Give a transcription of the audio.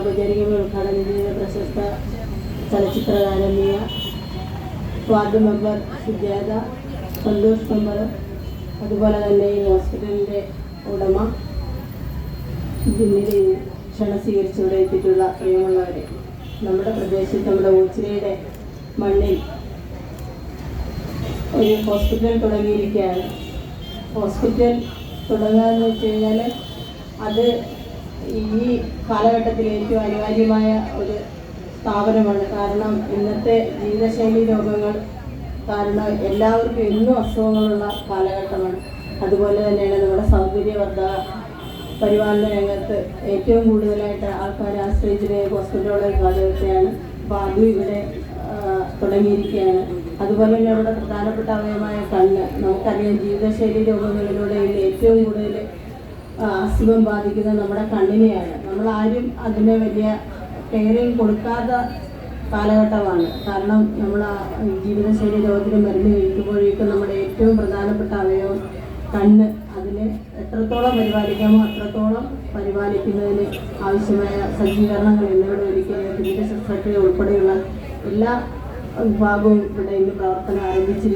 ഔപചാരികമായി ഉദ്ഘാടനം ചെയ്ത പ്രശസ്ത ചലച്ചിത്രകാരനീയ ward member Sujatha Santhosh member അതുപോലെ തന്നെ ഈ ഹോസ്പിറ്റലിന്റെ ഉടമ ഇതിന്റെ ക്ഷണം സ്വീകരിച്ചിവിടെ എത്തിയിട്ടുള്ള പ്രിയമുള്ളവരെ നമ്മുടെ പ്രദേശത്ത് നമ്മുടെ ഓച്ചിറയുടെ മണ്ണിൽ ഒരു ഹോസ്പിറ്റൽ തുടങ്ങിയിരിക്കുകയാണ്. ഹോസ്പിറ്റൽ തുടങ്ങുക എന്ന് വെച്ച് കഴിഞ്ഞാൽ അത് ഈ കാലഘട്ടത്തിൽ ഏറ്റവും അനിവാര്യമായ ഒരു സ്ഥാപനമാണ്. കാരണം ഇന്നത്തെ ജീവിതശൈലി രോഗങ്ങൾ കാരണം എല്ലാവർക്കും എന്നും അസുഖങ്ങളുള്ള കാലഘട്ടമാണ്. അതുപോലെ തന്നെയാണ് നമ്മുടെ സൗകര്യവർദ്ധ പരിപാലന രംഗത്ത് ഏറ്റവും കൂടുതലായിട്ട് ആൾക്കാരെ ആശ്രയിച്ചത് ഹോസ്പിറ്റലുകളുടെ ഒരു കാലഘട്ടമാണ്. അപ്പോൾ അതും ഇവിടെ തുടങ്ങിയിരിക്കുകയാണ്. അതുപോലെ തന്നെ നമ്മുടെ പ്രധാനപ്പെട്ട അവയവമായ കണ്ണ്. നമുക്കറിയാം ജീവിതശൈലി രോഗങ്ങളിലൂടെ ഏറ്റവും കൂടുതൽ അസുഖം ബാധിക്കുന്നത് നമ്മുടെ കണ്ണിനെയാണ്. നമ്മൾ ആരും അതിന് വലിയ കെയറിങ് കൊടുക്കാത്ത കാലഘട്ടമാണ്. കാരണം നമ്മൾ ജീവിതശൈലി രോഗത്തിന് മരുന്ന് കഴിക്കുമ്പോഴേക്കും നമ്മുടെ ഏറ്റവും പ്രധാനപ്പെട്ട അവയവം കണ്ണ്. അതിനെ എത്രത്തോളം പരിപാലിക്കാമോ അത്രത്തോളം പരിപാലിക്കുന്നതിന് ആവശ്യമായ സജ്ജീകരണങ്ങൾ എന്നിവിടെ ഒരിക്കലും ശുശ്രൂഷ ഉൾപ്പെടെയുള്ള എല്ലാ വിഭാഗവും ഇവിടെ ഇന്ന് പ്രവർത്തനം ആരംഭിച്ചിരിക്കുന്നു.